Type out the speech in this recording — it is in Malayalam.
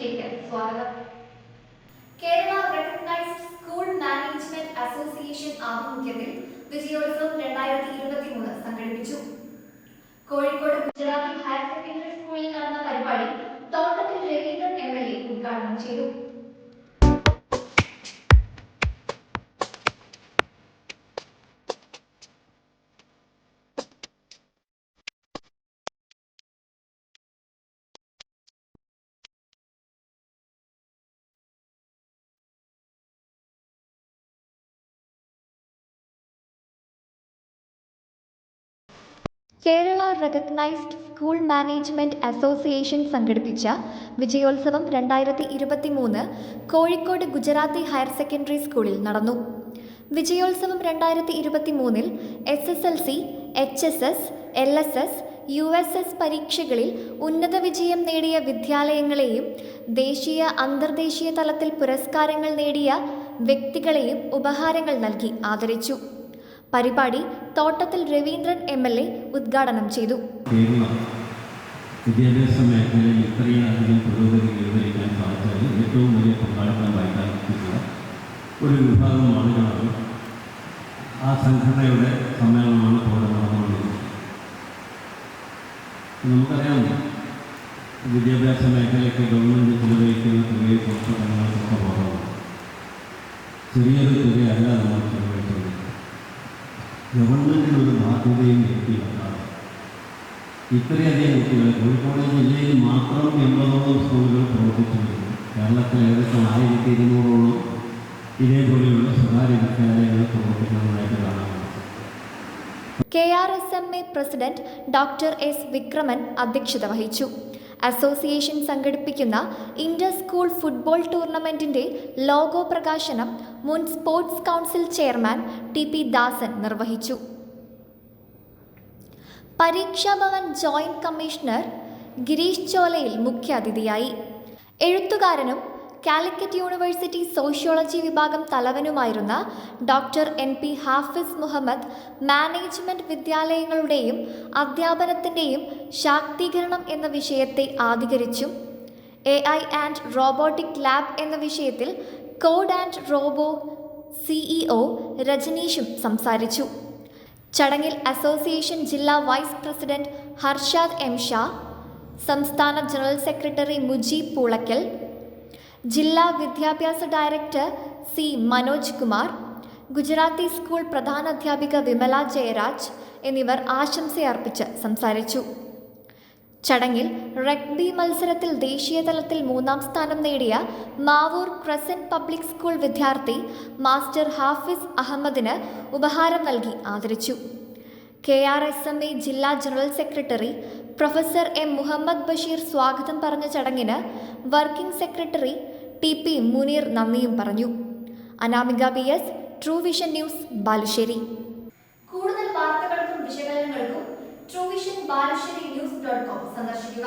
സ്വാഗതം. Kerala recognised school management association ആഭിമുഖ്യത്തിൽ വിജയോത്സവം രണ്ടായിരത്തി ഇരുപത്തി മൂന്ന് സംഘടിപ്പിച്ചു. കോഴിക്കോട് ഗുജറാത്തി ഹയർ സെക്കൻഡറി സ്കൂളിൽ നടന്ന പരിപാടി Thottathil Raveendran M L A ഉദ്ഘാടനം ചെയ്തു. Kerala recognised school management association സംഘടിപ്പിച്ച വിജയോത്സവം രണ്ടായിരത്തി ഇരുപത്തി മൂന്ന് കോഴിക്കോട് ഗുജറാത്തി ഹയർ സെക്കൻഡറി സ്കൂളിൽ നടന്നു. വിജയോത്സവം രണ്ടായിരത്തി ഇരുപത്തി മൂന്നിൽ S S L C H S S L S S U S S പരീക്ഷകളിൽ ഉന്നത വിജയം നേടിയ വിദ്യാലയങ്ങളെയും ദേശീയ അന്തർദേശീയ തലത്തിൽ പുരസ്കാരങ്ങൾ നേടിയ വ്യക്തികളെയും ഉപഹാരങ്ങൾ നൽകി ആദരിച്ചു. പരിപാടി Thottathil Raveendran M L A ഉദ്ഘാടനം ചെയ്തു. വിദ്യാഭ്യാസ മേഖലയിൽ ഇത്രയധികം പുരോഗതി കൈവരിക്കാൻ സാധിച്ചതിൽ ഏറ്റവും വലിയ പങ്കാളിത്തം വഹിക്കാനുള്ള ഒരു വിഭാഗം ആളുകളാണ് ആ സംഘടനയുടെ സമ്മേളനമാണ് ഇപ്പോൾ നടന്നുകൊണ്ടിരിക്കുന്നത് നമുക്കറിയാം വിദ്യാഭ്യാസ മേഖലയ്ക്ക് ഗവൺമെന്റ് ചിലവഴിക്കുന്ന തുകയെ കുറച്ച് തങ്ങൾക്കൊക്കെ ബോധമാണ് ചെറിയൊരു തുകയല്ല നമ്മൾ ഗവൺമെന്റിനൊരു ബാധ്യതയും വ്യക്തികളാണ് ഇത്രയധികം കുട്ടികൾ കോഴിക്കോട് ജില്ലയിൽ മാത്രം എൺപതോളം സ്കൂളുകൾ പ്രവർത്തിച്ചിട്ടുണ്ട്. കേരളത്തിൽ ഏകദേശം ആയിരത്തി ഇരുന്നൂറോളം ഇതേപോലെയുള്ള സ്വകാര്യ വിദ്യാലയങ്ങൾ പ്രവർത്തിക്കുന്നതായിട്ട് കാണാം K R S M A president doctor S Vikraman അധ്യക്ഷത വഹിച്ചു. അസോസിയേഷൻ സംഘടിപ്പിക്കുന്ന ഇന്റർ സ്കൂൾ ഫുട്ബോൾ ടൂർണമെന്റിന്റെ ലോഗോ പ്രകാശനം മുൻ sports council chairman T P Dasan നിർവഹിച്ചു. പരീക്ഷാഭവൻ ജോയിന്റ് കമ്മീഷണർ ഗിരീഷ് ചോലയിൽ മുഖ്യാതിഥിയായി. എഴുത്തുകാരനും കാലിക്കറ്റ് യൂണിവേഴ്സിറ്റി സോഷ്യോളജി വിഭാഗം തലവനുമായിരുന്ന doctor N P Hafiz Muhammad management വിദ്യാലയങ്ങളുടെയും അധ്യാപനത്തിന്റെയും ശാക്തീകരണം എന്ന വിഷയത്തെ ആധികരിച്ചും A I and robotic lab എന്ന വിഷയത്തിൽ കോഡ് ആൻഡ് റോബോ സിഇഒ രജനീഷും സംസാരിച്ചു. ചടങ്ങിൽ അസോസിയേഷൻ ജില്ലാ vice president Harshad M Shah സംസ്ഥാന ജനറൽ സെക്രട്ടറി മുജീബ് പൂളക്കൽ ജില്ലാ വിദ്യാഭ്യാസ director C Manoj Kumar Gujarati school പ്രധാനാധ്യാപിക Vimala Jayaraj എന്നിവർ ആശംസയർപ്പിച്ച് സംസാരിച്ചു. ചടങ്ങിൽ റഗ്ബി മത്സരത്തിൽ ദേശീയതലത്തിൽ മൂന്നാം സ്ഥാനം നേടിയ മാവൂർ ക്രസന്റ് പബ്ലിക് സ്കൂൾ വിദ്യാർത്ഥി മാസ്റ്റർ ഹാഫിസ് അഹമ്മദിന് ഉപഹാരം നൽകി ആദരിച്ചു. K R S M A ജില്ലാ general secretary professor M Muhammad Basheer സ്വാഗതം പറഞ്ഞ ചടങ്ങിന് working secretary T P Muneer നന്ദിയും പറഞ്ഞു. Anamika B S true vision news Balussery. കൂടുതൽ വാർത്തകൾക്കും വിശകലനങ്ങൾക്കും true vision Balussery news dot com സന്ദർശിക്കുക.